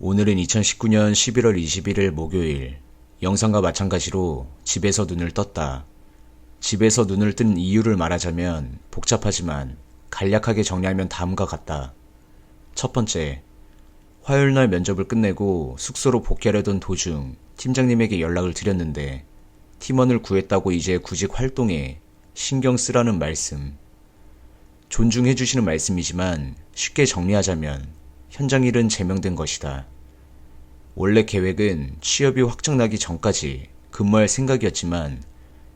오늘은 2019년 11월 21일 목요일. 영상과 마찬가지로 집에서 눈을 떴다. 집에서 눈을 뜬 이유를 말하자면 복잡하지만 간략하게 정리하면 다음과 같다. 첫 번째, 화요일 날 면접을 끝내고 숙소로 복귀하려던 도중 팀장님에게 연락을 드렸는데 팀원을 구했다고 이제 구직 활동에 신경 쓰라는 말씀. 존중해 주시는 말씀이지만 쉽게 정리하자면 현장 일은 제명된 것이다. 원래 계획은 취업이 확정나기 전까지 근무할 생각이었지만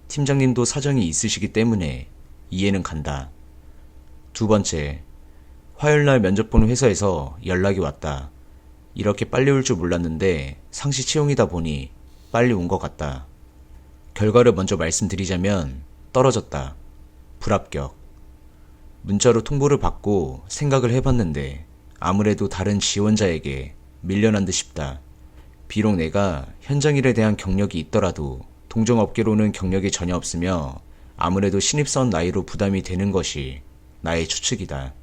팀장님도 사정이 있으시기 때문에 이해는 간다. 두 번째, 화요일 날 면접 보는 회사에서 연락이 왔다. 이렇게 빨리 올 줄 몰랐는데 상시 채용이다 보니 빨리 온 것 같다. 결과를 먼저 말씀드리자면 떨어졌다. 불합격. 문자로 통보를 받고 생각을 해봤는데 아무래도 다른 지원자에게 밀려난 듯 싶다. 비록 내가 현장 일에 대한 경력이 있더라도 동종업계로는 경력이 전혀 없으며 아무래도 신입사원 나이로 부담이 되는 것이 나의 추측이다.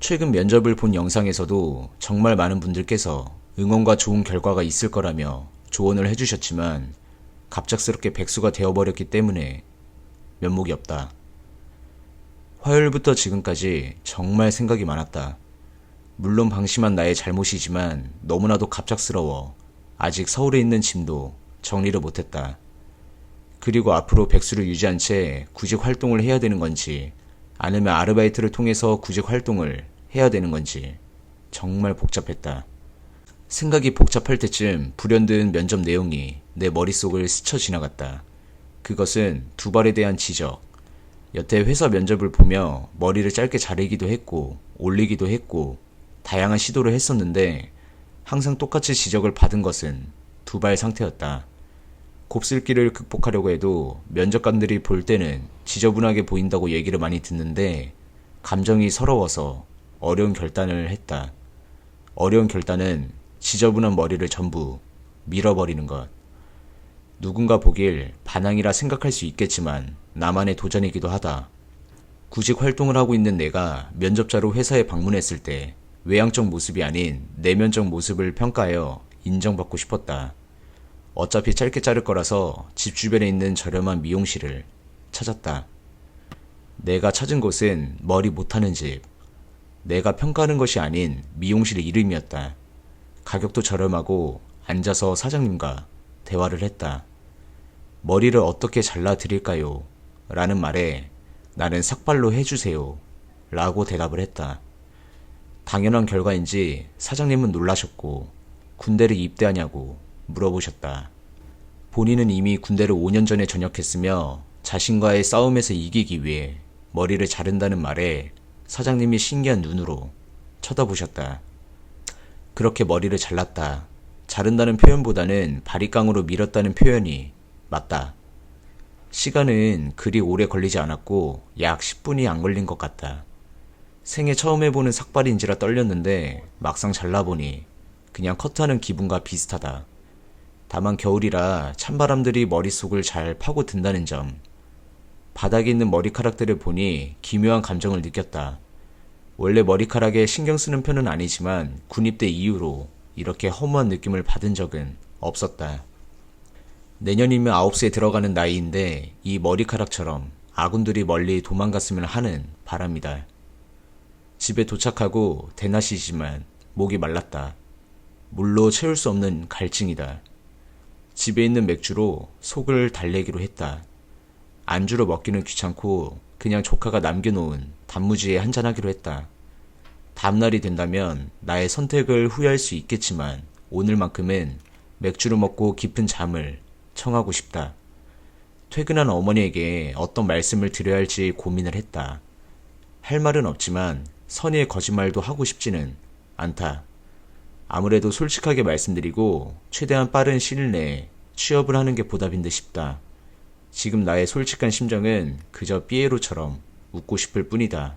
최근 면접을 본 영상에서도 정말 많은 분들께서 응원과 좋은 결과가 있을 거라며 조언을 해주셨지만 갑작스럽게 백수가 되어버렸기 때문에 면목이 없다. 화요일부터 지금까지 정말 생각이 많았다. 물론 방심한 나의 잘못이지만 너무나도 갑작스러워 아직 서울에 있는 짐도 정리를 못했다. 그리고 앞으로 백수를 유지한 채 구직 활동을 해야 되는 건지 아니면 아르바이트를 통해서 구직 활동을 해야 되는 건지 정말 복잡했다. 생각이 복잡할 때쯤 불현듯 면접 내용이 내 머릿속을 스쳐 지나갔다. 그것은 두 발에 대한 지적. 여태 회사 면접을 보며 머리를 짧게 자르기도 했고 올리기도 했고 다양한 시도를 했었는데 항상 똑같이 지적을 받은 것은 두발 상태였다. 곱슬기를 극복하려고 해도 면접관들이 볼 때는 지저분하게 보인다고 얘기를 많이 듣는데 감정이 서러워서 어려운 결단을 했다. 어려운 결단은 지저분한 머리를 전부 밀어버리는 것. 누군가 보길 반항이라 생각할 수 있겠지만 나만의 도전이기도 하다. 구직 활동을 하고 있는 내가 면접자로 회사에 방문했을 때 외향적 모습이 아닌 내면적 모습을 평가하여 인정받고 싶었다. 어차피 짧게 자를 거라서 집 주변에 있는 저렴한 미용실을 찾았다. 내가 찾은 곳은 머리 못하는 집. 내가 평가하는 것이 아닌 미용실 이름이었다. 가격도 저렴하고 앉아서 사장님과 대화를 했다. 머리를 어떻게 잘라 드릴까요? 라는 말에 나는 삭발로 해주세요. 라고 대답을 했다. 당연한 결과인지 사장님은 놀라셨고 군대를 입대하냐고 물어보셨다. 본인은 이미 군대를 5년 전에 전역했으며 자신과의 싸움에서 이기기 위해 머리를 자른다는 말에 사장님이 신기한 눈으로 쳐다보셨다. 그렇게 머리를 잘랐다. 자른다는 표현보다는 바리깡으로 밀었다는 표현이 맞다. 시간은 그리 오래 걸리지 않았고 약 10분이 안 걸린 것 같다. 생애 처음 해보는 삭발인지라 떨렸는데 막상 잘라보니 그냥 컷하는 기분과 비슷하다. 다만 겨울이라 찬바람들이 머릿속을 잘 파고 든다는 점. 바닥에 있는 머리카락들을 보니 기묘한 감정을 느꼈다. 원래 머리카락에 신경 쓰는 편은 아니지만 군입대 이후로 이렇게 허무한 느낌을 받은 적은 없었다. 내년이면 9세에 들어가는 나이인데 이 머리카락처럼 아군들이 멀리 도망갔으면 하는 바람이다. 집에 도착하고 대낮이지만 목이 말랐다. 물로 채울 수 없는 갈증이다. 집에 있는 맥주로 속을 달래기로 했다. 안주로 먹기는 귀찮고 그냥 조카가 남겨놓은 단무지에 한잔하기로 했다. 다음날이 된다면 나의 선택을 후회할 수 있겠지만 오늘만큼은 맥주를 먹고 깊은 잠을 청하고 싶다. 퇴근한 어머니에게 어떤 말씀을 드려야 할지 고민을 했다. 할 말은 없지만 선의의 거짓말도 하고 싶지는 않다. 아무래도 솔직하게 말씀드리고 최대한 빠른 시일 내에 취업을 하는 게 보답인 듯 싶다. 지금 나의 솔직한 심정은 그저 삐에로처럼 웃고 싶을 뿐이다.